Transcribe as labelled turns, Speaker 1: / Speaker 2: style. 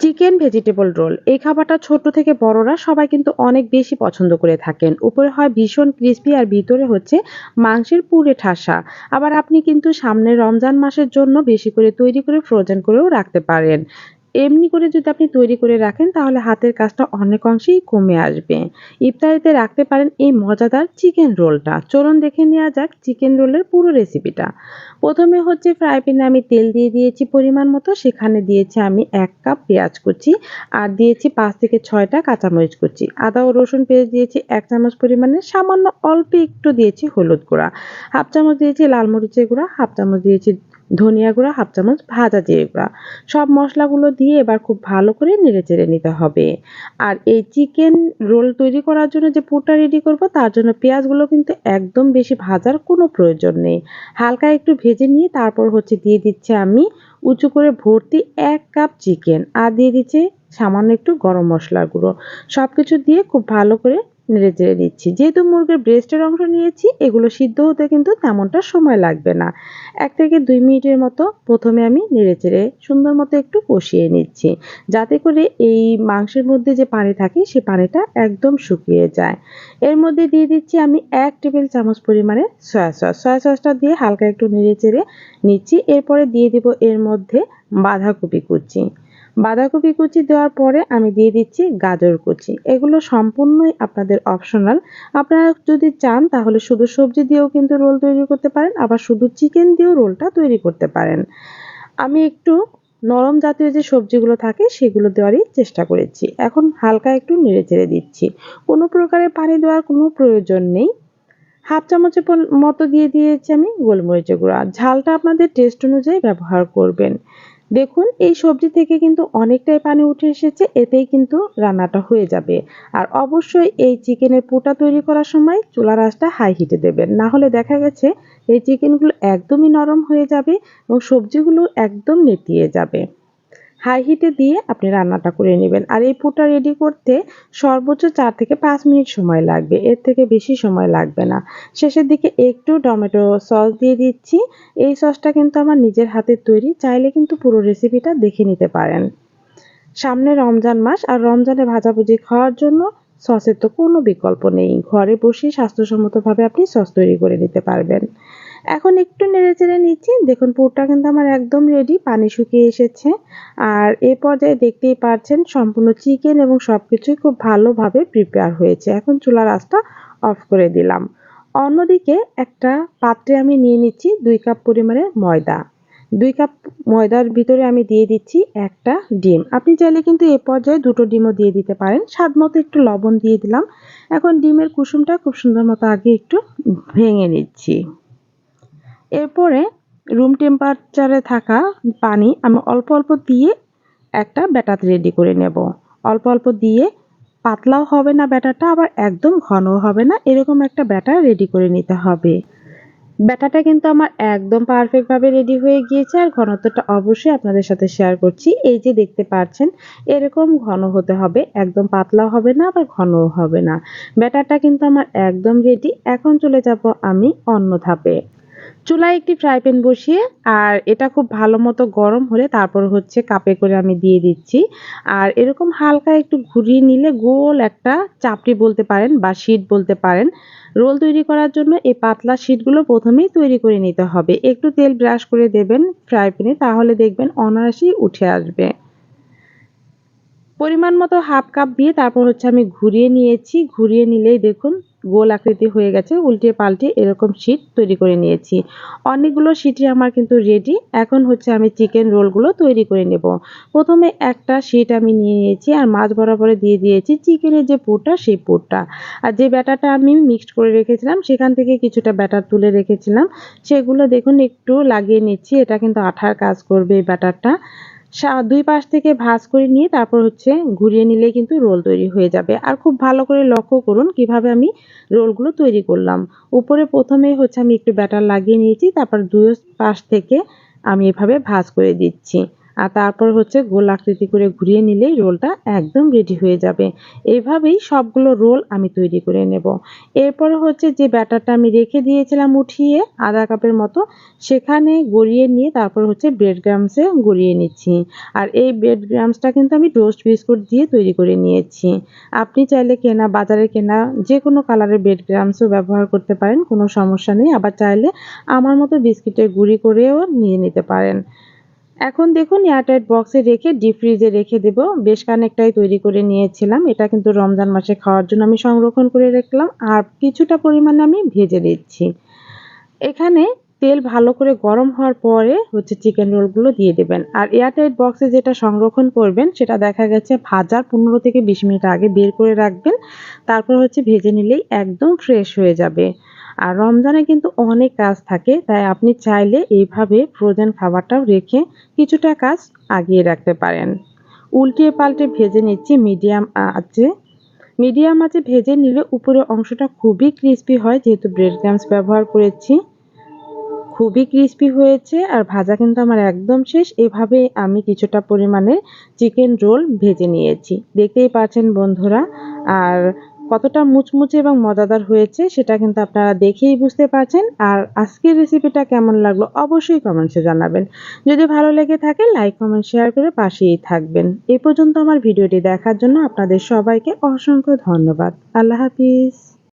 Speaker 1: Chicken vegetable roll. এই খাবারটা ছোট থেকে বড়রা সবাই কিন্তু অনেক বেশি পছন্দ করে থাকেন। উপরে হয় ভীষণ ক্রিস্পি আর ভিতরে হচ্ছে মাংসের পুরে ঠাসা। আবার আপনি কিন্তু সামনে রমজান মাসের জন্য বেশি করে তৈরি করে ফ্রোজেন করেও রাখতে পারেন। এমনি করে যদি আপনি তৈরি করে রাখেন, তাহলে হাতের কাজটা অনেক অংশেই কমে আসবে। ইফতারিতে রাখতে পারেন এই মজাদার চিকেন রোলটা চলুন দেখে নেওয়া যাক চিকেন রোলের পুরো রেসিপিটা প্রথমে হচ্ছে ফ্রাই প্যানে আমি তেল দিয়ে দিয়েছি পরিমাণ মতো। সেখানে দিয়েছি আমি এক কাপ পেঁয়াজ কুচি আর দিয়েছি পাঁচ থেকে ছয়টা কাঁচামরিচ কুচি। আদা ও রসুন পেঁয়াজ দিয়েছি এক চামচ পরিমাণে। সামান্য অল্প একটু দিয়েছি হলুদ গুঁড়া। হাফ চামচ দিয়েছি লাল মরিচের গুঁড়া। হাফ চামচ দিয়েছি ধনিয়া গুঁড়া, হাফ চামচ ভাজা জিরে গুঁড়া। সব মশলাগুলো দিয়ে এবার খুব ভালো করে নেড়ে চেড়ে নিতে হবে। আর এই চিকেন রোল তৈরি করার জন্য যে পুরটা রেডি করব, তার জন্য পেঁয়াজগুলো কিন্তু একদম বেশি ভাজার কোনো প্রয়োজন নেই। হালকা একটু ভেজে নিয়ে তারপর হচ্ছে দিয়ে দিচ্ছে আমি উঁচু করে ভর্তি এক কাপ চিকেন আর দিয়ে দিচ্ছে সামান্য একটু গরম মশলার গুঁড়ো। সব কিছু দিয়ে খুব ভালো করে নেড়ে চেড়ে দিচ্ছি যেহেতু মুরগির ব্রেস্টের অংশ নিয়েছি, এগুলো সিদ্ধ হতে কিন্তু তেমনটা সময় লাগবে না। এক থেকে দুই মিনিটের মতো প্রথমে আমি নেড়ে চেড়ে সুন্দর মতো একটু কষিয়ে নিচ্ছি, যাতে করে এই মাংসের মধ্যে যে পানি থাকে, সে পানিটা একদম শুকিয়ে যায়। এর মধ্যে দিয়ে দিচ্ছি আমি এক টেবিল চামচ পরিমাণে সয়া সস সয়া সসটা দিয়ে হালকা একটু নেড়ে চেড়ে নিচ্ছি। এরপরে দিয়ে দিব এর মধ্যে বাঁধাকপি কুচি। বাঁধাকপি কুচি দেওয়ার পরে আমি দিয়ে দিচ্ছি গাজর কুচি। এগুলো সম্পূর্ণই আপনাদের অপশনাল আপনারা যদি চান তাহলে শুধু সবজি দিয়েও কিন্তু রোল তৈরি করতে পারেন, আবার শুধু চিকেন দিয়েও রোলটা তৈরি করতে পারেন। আমি একটু নরম জাতীয় যে সবজিগুলো থাকে সেগুলো দেওয়ারই চেষ্টা করেছি। এখন হালকা একটু নেড়ে চেড়ে দিচ্ছি। কোনো প্রকারের পানি দেওয়ার কোনো প্রয়োজন নেই। হাফ চামচের মতো দিয়ে দিয়েছি আমি গোলমরিচের গুঁড়া। ঝালটা আপনাদের টেস্ট অনুযায়ী ব্যবহার করবেন। দেখুন, এই সবজি থেকে কিন্তু অনেকটাই পানি উঠে এসেছে, এতেই কিন্তু রান্নাটা হয়ে যাবে। আর অবশ্যই এই চিকেনের পোটা তৈরি করার সময় চুলার আঁচটা হাই হিটে দেবেন। না হলে দেখা গেছে এই চিকেনগুলো একদমই নরম হয়ে যাবে এবং সবজিগুলো একদম নেতিয়ে যাবে। হাই হিটে দিয়ে আপনি রান্নাটা করে নেবেন। আর এই পুরটা রেডি করতে সর্বোচ্চ চার থেকে পাঁচ মিনিট সময় লাগবে। এর থেকে বেশি সময় লাগবে না। শেষের দিকে একটু টমেটো সস দিয়ে দিচ্ছি। এই সসটা কিন্তু আমার নিজের হাতের তৈরি। চাইলে কিন্তু পুরো রেসিপিটা দেখে নিতে পারেন। সামনে রমজান মাস, আর রমজানে ভাজাভুজি খাওয়ার জন্য সসের তো কোনো বিকল্প নেই। ঘরে বসে স্বাস্থ্যসম্মতভাবে আপনি সস তৈরি করে নিতে পারবেন। এখন একটু নেড়ে চেড়ে নিচ্ছি। দেখুন, পুরটা কিন্তু আমার একদম রেডি পানি শুকিয়ে এসেছে। আর এ পর্যায়ে দেখতেই পাচ্ছেন, সম্পূর্ণ চিকেন এবং সব কিছুই খুব ভালোভাবে প্রিপেয়ার হয়েছে। এখন চুলার আঁচটা অফ করে দিলাম। অন্যদিকে একটা পাত্রে আমি নিয়ে নিচ্ছি দুই কাপ পরিমাণে ময়দা। দুই কাপ ময়দার ভিতরে আমি দিয়ে দিচ্ছি একটা ডিম। আপনি চাইলে কিন্তু এ পর্যায়ে দুটো ডিমও দিয়ে দিতে পারেন। স্বাদ মতো একটু লবণ দিয়ে দিলাম। এখন ডিমের কুসুমটা খুব সুন্দর মতো আগে একটু ভেঙে নিচ্ছি। এরপরে রুম টেম্পারেচারে থাকা পানি আমি অল্প অল্প দিয়ে একটা ব্যাটার রেডি করে নেব। অল্প অল্প দিয়ে পাতলাও হবে না ব্যাটারটা আবার একদম ঘনও হবে না, এরকম একটা ব্যাটার রেডি করে নিতে হবে। ব্যাটাটা কিন্তু আমার একদম পারফেক্টভাবে রেডি হয়ে গিয়েছে, আর ঘনত্বটা অবশ্যই আপনাদের সাথে শেয়ার করছি। এই যে দেখতে পাচ্ছেন, এরকম ঘন হতে হবে, একদম পাতলাও হবে না, আবার ঘনও হবে না। ব্যাটারটা কিন্তু আমার একদম রেডি এখন চলে যাব আমি অন্য ধাপে। চুলায় একটি ফ্রাই প্যান বসিয়ে, আর এটা খুব ভালো মতো গরম হলে তারপর হচ্ছে কাপে করে আমি দিয়ে দিচ্ছি। আর এরকম হালকা একটু ঘুরিয়ে নিলে গোল একটা চাপড়ি বলতে পারেন বা শীট বলতে পারেন। রোল তৈরি করার জন্য এই পাতলা শীটগুলো প্রথমেই তৈরি করে নিতে হবে। একটু তেল ব্রাশ করে দেবেন ফ্রাই প্যানে, তাহলে দেখবেন অনায়াসেই উঠে আসবে। পরিমাণ মতো হাফ কাপ দিয়ে তারপর হচ্ছে আমি ঘুরিয়ে নিয়েছি। ঘুরিয়ে নিলেই দেখুন গোল আকৃতি হয়ে গেছে, উল্টে পাল্টে এরকম শীট তৈরি করে নিয়েছি। অনেকগুলো শীটই আমার কিন্তু রেডি এখন হচ্ছে আমি চিকেন রোলগুলো তৈরি করে নেব। প্রথমে একটা শীট আমি নিয়ে নিয়েছি আর মাছ বরাবরে দিয়ে দিয়েছি চিকেনের যে পুরটা সেই পুরটা। আর যে ব্যাটারটা আমি মিক্সড করে রেখেছিলাম, সেখান থেকে কিছুটা ব্যাটার তুলে রেখেছিলাম। সেগুলো দেখুন একটু লাগিয়ে নিচ্ছি, এটা কিন্তু আঠার কাজ করবে এই ব্যাটারটা। দুই পাশ থেকে ভাঁজ করে নিয়ে তারপর হচ্ছে ঘুরিয়ে নিলে কিন্তু রোল তৈরি হয়ে যাবে। আর খুব ভালো করে লক্ষ্য করুন কীভাবে আমি রোলগুলো তৈরি করলাম। উপরে প্রথমে হচ্ছে আমি একটু ব্যাটার লাগিয়ে নিয়েছি, তারপর দুই পাশ থেকে আমি এভাবে ভাঁজ করে দিচ্ছি। আর তারপর হচ্ছে গোল আকৃতি করে ঘুরিয়ে নিলেই রোলটা একদম রেডি হয়ে যাবে। এইভাবেই সবগুলো রোল আমি তৈরি করে নেব। এরপর হচ্ছে যে ব্যাটারটা আমি রেখে দিয়েছিলাম উঠিয়ে আধা কাপের মতো, সেখানে গড়িয়ে নিয়ে তারপর হচ্ছে ব্রেড গ্রামসে গড়িয়ে নিচ্ছি। আর এই ব্রেড গ্রামসটা কিন্তু আমি টোস্ট বিস্কুট দিয়ে তৈরি করে নিয়েছি। আপনি চাইলে কেনা, বাজারে কেনা যে কোনো কালারের ব্রেড গ্রামসও ব্যবহার করতে পারেন, কোনো সমস্যা নেই। আবার চাইলে আমার মতো বিস্কিটের গুঁড়ি করেও নিয়ে নিতে পারেন। এখন দেখুন এয়ারটাইট বক্সে রেখে ডিপ ফ্রিজে রেখে দেব। বেশ খানিকটাই তৈরি করে নিয়েছিলাম। এটা কিন্তু রমজান মাসে খাওয়ার জন্য আমি সংরক্ষণ করে রাখলাম। আর কিছুটা পরিমাণে আমি ভেজে দিচ্ছি। এখানে তেল ভালো করে গরম হওয়ার পরে হচ্ছে চিকেন রোলগুলো দিয়ে দেবেন। আর এয়ারটাইট বক্সে যেটা সংরক্ষণ করবেন, সেটা দেখা গেছে ভাজার পনেরো থেকে বিশ মিনিট আগে বের করে রাখবেন। তারপর হচ্ছে ভেজে নিলেই একদম ফ্রেশ হয়ে যাবে। আর রমজানে কিন্তু অনেক কাজ থাকে, তাই আপনি চাইলে এইভাবে ফ্রোজেন খাবারটাও রেখে কিছুটা কাজ আগিয়ে রাখতে পারেন। উল্টিয়ে পাল্টে ভেজে নিচ্ছি মিডিয়াম আঁচে। মিডিয়াম আঁচে ভেজে নিলে উপরের অংশটা খুবই ক্রিস্পি হয়, যেহেতু ব্রেড ক্রামস ব্যবহার করেছি। খুবই ক্রিস্পি হয়েছে আর ভাজা কিন্তু আমার একদম শেষ। এভাবে আমি কিছুটা পরিমাণে চিকেন রোল ভেজে নিয়েছি। দেখতেই পাচ্ছেন বন্ধুরা, আর কতটা মুচমুচে এবং মজাদার হয়েছে সেটা কিন্তু আপনারা দেখেই বুঝতে পারছেন। আর আজকের রেসিপিটা কেমন লাগল অবশ্যই কমেন্টসে জানাবেন। যদি ভালো লেগে থাকে লাইক কমেন্ট শেয়ার করে পাশেই থাকবেন। এ পর্যন্ত আমার ভিডিওটি দেখার জন্য আপনাদের সবাইকে অসংখ্য ধন্যবাদ। আল্লাহ হাফিজ।